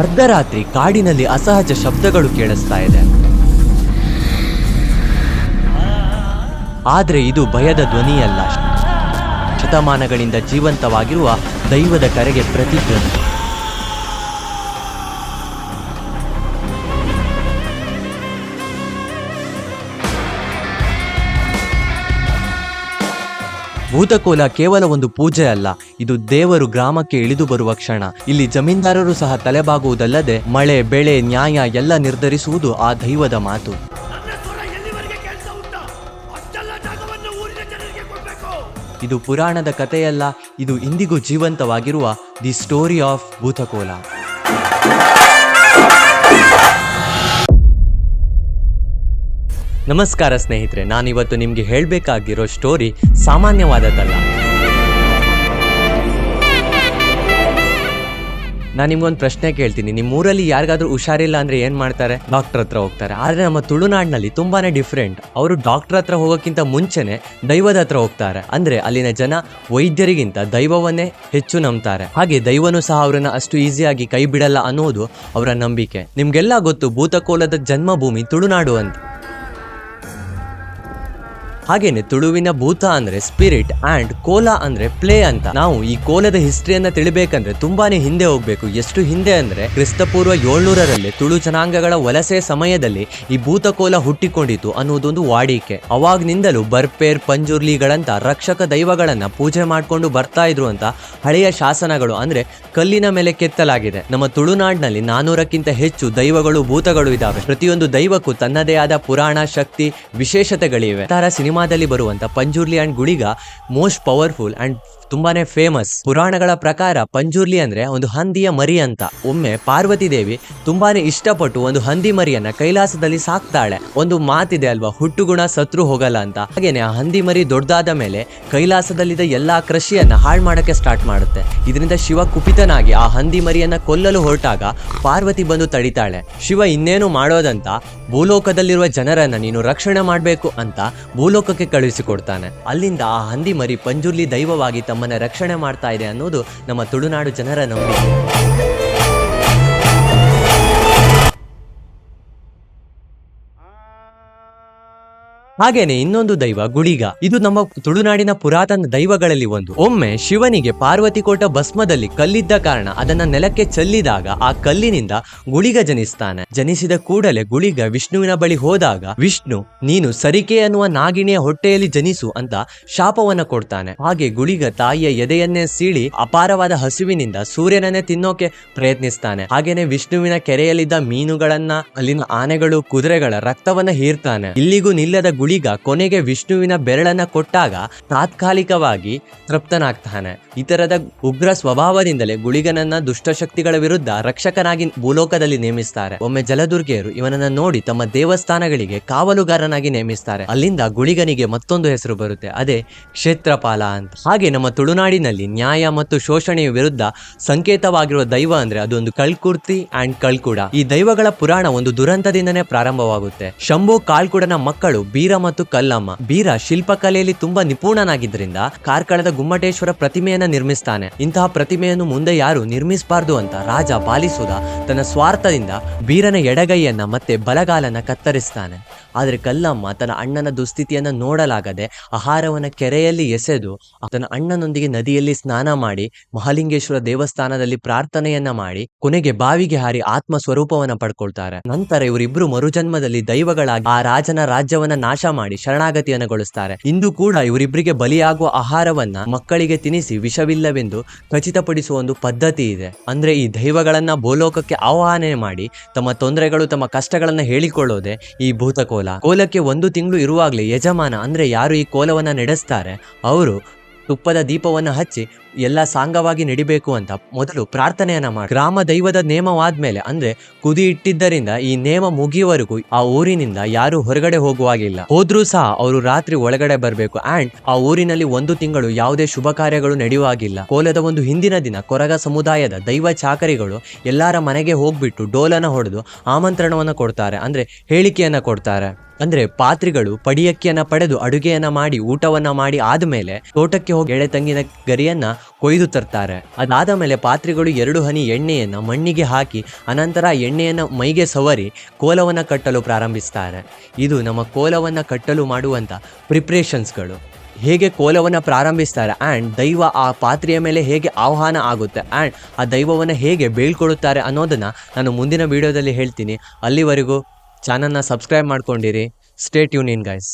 ಅರ್ಧರಾತ್ರಿ ಕಾಡಿನಲ್ಲಿ ಅಸಹಜ ಶಬ್ದಗಳು ಕೇಳಿಸ್ತಾ ಇದೆ. ಆದರೆ ಇದು ಭಯದ ಧ್ವನಿಯಲ್ಲ. ಶತಮಾನಗಳಿಂದ ಜೀವಂತವಾಗಿರುವ ದೈವದ ಕರೆಗೆ ಪ್ರತಿಧ್ವನಿ. ಭೂತಕೋಲ ಕೇವಲ ಒಂದು ಪೂಜೆ ಅಲ್ಲ, ಇದು ದೇವರು ಗ್ರಾಮಕ್ಕೆ ಇಳಿದು ಬರುವ ಕ್ಷಣ. ಇಲ್ಲಿ ಜಮೀನ್ದಾರರು ಸಹ ತಲೆಬಾಗುವುದಲ್ಲದೆ ಮಳೆ, ಬೆಳೆ, ನ್ಯಾಯ ಎಲ್ಲ ನಿರ್ಧರಿಸುವುದು ಆ ದೈವದ ಮಾತು. ಇದು ಪುರಾಣದ ಕಥೆಯಲ್ಲ, ಇದು ಇಂದಿಗೂ ಜೀವಂತವಾಗಿರುವ ದಿ ಸ್ಟೋರಿ ಆಫ್ ಭೂತಕೋಲ. ನಮಸ್ಕಾರ ಸ್ನೇಹಿತರೆ, ನಾನಿವತ್ತು ನಿಮಗೆ ಹೇಳಬೇಕಾಗಿರೋ ಸ್ಟೋರಿ ಸಾಮಾನ್ಯವಾದದ್ದಲ್ಲ. ನಾನು ನಿಮ್ಗೊಂದು ಪ್ರಶ್ನೆ ಕೇಳ್ತೀನಿ. ನಿಮ್ಮ ಊರಲ್ಲಿ ಯಾರಿಗಾದ್ರೂ ಹುಷಾರಿಲ್ಲ ಅಂದರೆ ಏನು ಮಾಡ್ತಾರೆ? ಡಾಕ್ಟರ್ ಹತ್ರ ಹೋಗ್ತಾರೆ. ಆದರೆ ನಮ್ಮ ತುಳುನಾಡಿನಲ್ಲಿ ತುಂಬಾ ಡಿಫ್ರೆಂಟ್ ಅವರು ಡಾಕ್ಟರ್ ಹತ್ರ ಹೋಗೋಕ್ಕಿಂತ ಮುಂಚೆನೆ ದೈವದ ಹತ್ರ ಹೋಗ್ತಾರೆ. ಅಂದರೆ ಅಲ್ಲಿನ ಜನ ವೈದ್ಯರಿಗಿಂತ ದೈವವನ್ನೇ ಹೆಚ್ಚು ನಂಬ್ತಾರೆ. ಹಾಗೆ ದೈವನೂ ಸಹ ಅವರನ್ನ ಅಷ್ಟು ಈಸಿಯಾಗಿ ಕೈ ಬಿಡಲ್ಲ ಅನ್ನೋದು ಅವರ ನಂಬಿಕೆ. ನಿಮಗೆಲ್ಲ ಗೊತ್ತು, ಭೂತಕೋಲದ ಜನ್ಮಭೂಮಿ ತುಳುನಾಡು ಅಂತ. ಹಾಗೇನೆ ತುಳುವಿನ ಭೂತ ಅಂದ್ರೆ ಸ್ಪಿರಿಟ್ ಅಂಡ್ ಕೋಲ ಅಂದ್ರೆ ಪ್ಲೇ ಅಂತ. ನಾವು ಈ ಕೋಲದ ಹಿಸ್ಟ್ರಿಯನ್ನ ತಿಳಿಬೇಕಂದ್ರೆ ತುಂಬಾನೇ ಹಿಂದೆ ಹೋಗ್ಬೇಕು. ಎಷ್ಟು ಹಿಂದೆ ಅಂದ್ರೆ ಕ್ರಿಸ್ತಪೂರ್ವ ಏಳ್ನೂರರಲ್ಲಿ ತುಳು ಜನಾಂಗಗಳ ವಲಸೆ ಸಮಯದಲ್ಲಿ ಈ ಭೂತಕೋಲ ಹುಟ್ಟಿಕೊಂಡಿತು ಅನ್ನೋದೊಂದು ವಾಡಿಕೆ. ಅವಾಗ್ನಿಂದಲೂ ಬರ್ಪೇರ್, ಪಂಜುರ್ಲಿಗಳಂತ ರಕ್ಷಕ ದೈವಗಳನ್ನ ಪೂಜೆ ಮಾಡ್ಕೊಂಡು ಬರ್ತಾ ಇದ್ರು ಅಂತ ಹಳೆಯ ಶಾಸನಗಳು ಅಂದ್ರೆ ಕಲ್ಲಿನ ಮೇಲೆ ಕೆತ್ತಲಾಗಿದೆ. ನಮ್ಮ ತುಳುನಾಡಿನಲ್ಲಿ ನಾನೂರಕ್ಕಿಂತ ಹೆಚ್ಚು ದೈವಗಳು ಭೂತಗಳು ಇದಾವೆ ಪ್ರತಿಯೊಂದು ದೈವಕ್ಕೂ ತನ್ನದೇ ಆದ ಪುರಾಣ ಶಕ್ತಿ ವಿಶೇಷತೆಗಳಿವೆ. ತರ ಸಿನಿಮಾದಲ್ಲಿ ಬರುವಂತ Panjurli and Guliga most powerful and ತುಂಬಾನೇ ಫೇಮಸ್. ಪುರಾಣಗಳ ಪ್ರಕಾರ ಪಂಜುರ್ಲಿ ಅಂದ್ರೆ ಒಂದು ಹಂದಿಯ ಮರಿ ಅಂತ. ಒಮ್ಮೆ ಪಾರ್ವತಿ ದೇವಿ ತುಂಬಾನೇ ಇಷ್ಟಪಟ್ಟು ಒಂದು ಹಂದಿ ಮರಿಯನ್ನ ಕೈಲಾಸದಲ್ಲಿ ಸಾಕ್ತಾಳೆ. ಒಂದು ಮಾತಿದೆ ಅಲ್ವಾ, ಹುಟ್ಟುಗುಣ ಸತ್ರು ಹೋಗಲ್ಲ ಅಂತ. ಹಾಗೇನೆ ಆ ಹಂದಿ ಮರಿ ದೊಡ್ಡದಾದ ಮೇಲೆ ಕೈಲಾಸದಲ್ಲಿದ್ದ ಎಲ್ಲಾ ಕೃಷಿಯನ್ನ ಹಾಳು ಮಾಡಕ್ಕೆ ಸ್ಟಾರ್ಟ್ ಮಾಡುತ್ತೆ. ಇದರಿಂದ ಶಿವ ಕುಪಿತನಾಗಿ ಆ ಹಂದಿ ಮರಿಯನ್ನ ಕೊಲ್ಲಲು ಹೊರಟಾಗ ಪಾರ್ವತಿ ಬಂದು ತಡಿತಾಳೆ. ಶಿವ ಇನ್ನೇನು ಮಾಡೋದಂತ, ಭೂಲೋಕದಲ್ಲಿರುವ ಜನರನ್ನ ನೀನು ರಕ್ಷಣೆ ಮಾಡಬೇಕು ಅಂತ ಭೂಲೋಕಕ್ಕೆ ಕಳುಹಿಸಿಕೊಡ್ತಾನೆ. ಅಲ್ಲಿಂದ ಆ ಹಂದಿ ಮರಿ ಪಂಜುರ್ಲಿ ದೈವವಾಗಿ ತಮ್ಮನ್ನ ರಕ್ಷಣೆ ಮಾಡ್ತಾ ಇದೆ ಅನ್ನೋದು ನಮ್ಮ ತುಳುನಾಡು ಜನರ ನಂಬಿಕೆ. ಹಾಗೇನೆ ಇನ್ನೊಂದು ದೈವ ಗುಳಿಗ ಇದು ನಮ್ಮ ತುಳುನಾಡಿನ ಪುರಾತನ ದೈವಗಳಲ್ಲಿ ಒಂದು. ಒಮ್ಮೆ ಶಿವನಿಗೆ ಪಾರ್ವತಿ ಕೋಟ ಭಸ್ಮದಲ್ಲಿ ಕಲ್ಲಿದ್ದ ಕಾರಣ ಅದನ್ನ ನೆಲಕ್ಕೆ ಚೆಲ್ಲಿದಾಗ ಆ ಕಲ್ಲಿನಿಂದ ಗುಳಿಗ ಜನಿಸ್ತಾನೆ. ಜನಿಸಿದ ಕೂಡಲೇ ಗುಳಿಗ ವಿಷ್ಣುವಿನ ಬಳಿ ಹೋದಾಗ, ವಿಷ್ಣು, ನೀನು ಸರಿಕೆ ಅನ್ನುವ ನಾಗಿಣಿಯ ಹೊಟ್ಟೆಯಲ್ಲಿ ಜನಿಸು ಅಂತ ಶಾಪವನ್ನ ಕೊಡ್ತಾನೆ. ಹಾಗೆ ಗುಳಿಗ ತಾಯಿಯ ಎದೆಯನ್ನೇ ಸೀಳಿ ಅಪಾರವಾದ ಹಸುವಿನಿಂದ ಸೂರ್ಯನನ್ನೇ ತಿನ್ನೋಕೆ ಪ್ರಯತ್ನಿಸ್ತಾನೆ. ಹಾಗೇನೆ ವಿಷ್ಣುವಿನ ಕೆರೆಯಲ್ಲಿದ್ದ ಮೀನುಗಳನ್ನ, ಅಲ್ಲಿನ ಆನೆಗಳು, ಕುದುರೆಗಳ ರಕ್ತವನ್ನ ಹೀರ್ತಾನೆ. ಇಲ್ಲಿಗೂ ನಿಲ್ಲದ ಗುಳಿಗ ಕೊನೆಗೆ ವಿಷ್ಣುವಿನ ಬೆರಳನ್ನ ಕೊಟ್ಟಾಗ ತಾತ್ಕಾಲಿಕವಾಗಿ ತೃಪ್ತನಾಗ್ತಾನೆ. ಇತರದ ತರದ ಉಗ್ರ ಸ್ವಭಾವದಿಂದಲೇ ಗುಳಿಗನನ್ನ ದುಷ್ಟಶಕ್ತಿಗಳ ವಿರುದ್ಧ ರಕ್ಷಕನಾಗಿ ಭೂಲೋಕದಲ್ಲಿ ನೇಮಿಸ್ತಾರೆ. ಒಮ್ಮೆ ಜಲದುರ್ಗೆಯರು ಇವನನ್ನ ನೋಡಿ ತಮ್ಮ ದೇವಸ್ಥಾನಗಳಿಗೆ ಕಾವಲುಗಾರನಾಗಿ ನೇಮಿಸ್ತಾರೆ. ಅಲ್ಲಿಂದ ಗುಳಿಗನಿಗೆ ಮತ್ತೊಂದು ಹೆಸರು ಬರುತ್ತೆ. ಅದೇ ಕ್ಷೇತ್ರಪಾಲ ಅಂತ. ಹಾಗೆ ನಮ್ಮ ತುಳುನಾಡಿನಲ್ಲಿ ನ್ಯಾಯ ಮತ್ತು ಶೋಷಣೆಯ ವಿರುದ್ಧ ಸಂಕೇತವಾಗಿರುವ ದೈವ ಅಂದ್ರೆ ಅದೊಂದು ಕಳ್ಕುರ್ತಿ ಅಂಡ್ ಕಳ್ಕುಡ. ಈ ದೈವಗಳ ಪುರಾಣ ಒಂದು ದುರಂತದಿಂದನೇ ಪ್ರಾರಂಭವಾಗುತ್ತೆ. ಶಂಭು ಕಾಳ್ಕುಡನ ಮಕ್ಕಳು ಬೀರ ಮತ್ತು ಕಲ್ಲಮ್ಮ. ಬೀರ ಶಿಲ್ಪಕಲೆಯಲ್ಲಿ ತುಂಬಾ ನಿಪುಣನಾಗಿದ್ದರಿಂದ ಕಾರ್ಕಳದ ಗುಮ್ಮಟೇಶ್ವರ ಪ್ರತಿಮೆಯನ್ನ ನಿರ್ಮಿಸ್ತಾನೆ. ಇಂತಹ ಪ್ರತಿಮೆಯನ್ನು ಮುಂದೆ ಯಾರು ನಿರ್ಮಿಸಬಾರ್ದು ಅಂತ ರಾಜ ಬಾಲಿಸುದ ತನ್ನ ಸ್ವಾರ್ಥದಿಂದ ಬೀರನ ಎಡಗೈಯನ್ನ ಮತ್ತೆ ಬಲಗಾಲನ ಕತ್ತರಿಸ್ತಾನೆ. ಆದ್ರೆ ಕಲ್ಲಮ್ಮ ತನ್ನ ಅಣ್ಣನ ದುಸ್ಥಿತಿಯನ್ನ ನೋಡಲಾಗದೆ ಆಹಾರವನ್ನ ಕೆರೆಯಲ್ಲಿ ಎಸೆದು ತನ್ನ ಅಣ್ಣನೊಂದಿಗೆ ನದಿಯಲ್ಲಿ ಸ್ನಾನ ಮಾಡಿ ಮಹಾಲಿಂಗೇಶ್ವರ ದೇವಸ್ಥಾನದಲ್ಲಿ ಪ್ರಾರ್ಥನೆಯನ್ನ ಮಾಡಿ ಕೊನೆಗೆ ಬಾವಿಗೆ ಹಾರಿ ಆತ್ಮ ಸ್ವರೂಪವನ್ನು ಪಡ್ಕೊಳ್ತಾರೆ. ನಂತರ ಇವರಿಬ್ರು ಮರುಜನ್ಮದಲ್ಲಿ ದೈವಗಳಾಗಿ ಆ ರಾಜನ ರಾಜ್ಯವನ್ನ ನಾಶ ಮಾಡಿ ಶರಣಾಗತಿಯನ್ನಗೊಳಿಸ್ತಾರೆ ಇಂದು ಕೂಡ ಇವರಿಬ್ಬರಿಗೆ ಬಲಿಯಾಗುವ ಆಹಾರವನ್ನ ಮಕ್ಕಳಿಗೆ ತಿನಿಸಿ ವಿಷವಿಲ್ಲವೆಂದು ಖಚಿತಪಡಿಸುವ ಒಂದು ಪದ್ಧತಿ ಇದೆ. ಅಂದ್ರೆ ಈ ದೈವಗಳನ್ನ ಭೂಲೋಕಕ್ಕೆ ಆಹ್ವಾನ ಮಾಡಿ ತಮ್ಮ ತೊಂದರೆಗಳು ತಮ್ಮ ಕಷ್ಟಗಳನ್ನ ಹೇಳಿಕೊಳ್ಳೋದೆ ಈ ಭೂತಕೋಲ ಕೋಲಕ್ಕೆ ಒಂದು ತಿಂಗಳು ಇರುವಾಗಲೇ ಯಜಮಾನ ಅಂದ್ರೆ ಯಾರು ಈ ಕೋಲವನ್ನ ನಡೆಸ್ತಾರೆ ಅವರು ತುಪ್ಪದ ದೀಪವನ್ನು ಹಚ್ಚಿ ಎಲ್ಲ ಸಾಂಗವಾಗಿ ನಡಿಬೇಕು ಅಂತ ಮೊದಲು ಪ್ರಾರ್ಥನೆಯನ್ನ ಮಾಡಿ ಗ್ರಾಮ ದೈವದ ನೇಮವಾದ್ಮೇಲೆ, ಅಂದ್ರೆ ಕುದಿ ಇಟ್ಟಿದ್ದರಿಂದ ಈ ನೇಮ ಮುಗಿಯುವವರೆಗೂ ಆ ಊರಿನಿಂದ ಯಾರು ಹೊರಗಡೆ ಹೋಗುವಾಗಿಲ್ಲ. ಹೋದ್ರೂ ಸಹ ಅವರು ರಾತ್ರಿ ಒಳಗಡೆ ಬರಬೇಕು. ಅಂಡ್ ಆ ಊರಿನಲ್ಲಿ ಒಂದು ತಿಂಗಳು ಯಾವುದೇ ಶುಭ ಕಾರ್ಯಗಳು ನಡೆಯುವಾಗಿಲ್ಲ. ಕೋಲದ ಒಂದು ಹಿಂದಿನ ದಿನ ಕೊರಗ ಸಮುದಾಯದ ದೈವ ಚಾಕರಿಗಳು ಎಲ್ಲರ ಮನೆಗೆ ಹೋಗ್ಬಿಟ್ಟು ಡೋಲನ ಹೊಡೆದು ಆಮಂತ್ರಣವನ್ನು ಕೊಡ್ತಾರೆ. ಅಂದ್ರೆ ಹೇಳಿಕೆಯನ್ನ ಕೊಡ್ತಾರೆ. ಅಂದ್ರೆ ಪಾತ್ರಿಗಳು ಪಡಿಯಕ್ಕಿಯನ್ನ ಪಡೆದು ಅಡುಗೆಯನ್ನ ಮಾಡಿ, ಊಟವನ್ನ ಮಾಡಿ ಆದ್ಮೇಲೆ ತೋಟಕ್ಕೆ ಹೋಗಿ ಎಳೆ ತಂಗಿನ ಗರಿಯನ್ನ ಕೊಯ್ದು ತರ್ತಾರೆ. ಅದಾದ ಮೇಲೆ ಪಾತ್ರಿಗಳು ಎರಡು ಹನಿ ಎಣ್ಣೆಯನ್ನ ಮಣ್ಣಿಗೆ ಹಾಕಿ, ಅನಂತರ ಎಣ್ಣೆಯನ್ನ ಮೈಗೆ ಸವರಿ ಕೋಲವನ್ನ ಕಟ್ಟಲು ಪ್ರಾರಂಭಿಸ್ತಾರೆ. ಇದು ನಮ್ಮ ಕೋಲವನ್ನ ಕಟ್ಟಲು ಮಾಡುವಂತ ಪ್ರಿಪ್ರೇಷನ್ಸ್ಗಳು. ಹೇಗೆ ಕೋಲವನ್ನು ಪ್ರಾರಂಭಿಸ್ತಾರೆ ಆ್ಯಂಡ್ ದೈವ ಆ ಪಾತ್ರೆಯ ಮೇಲೆ ಹೇಗೆ ಆಹ್ವಾನ ಆಗುತ್ತೆ ಆ್ಯಂಡ್ ಆ ದೈವವನ್ನು ಹೇಗೆ ಬೀಳ್ಕೊಡುತ್ತಾರೆ ಅನ್ನೋದನ್ನು ನಾನು ಮುಂದಿನ ವಿಡಿಯೋದಲ್ಲಿ ಹೇಳ್ತೀನಿ. ಅಲ್ಲಿವರೆಗೂ ಚಾನಲ್ನ ಸಬ್ಸ್ಕ್ರೈಬ್ ಮಾಡ್ಕೊಂಡಿರಿ. Stay union guys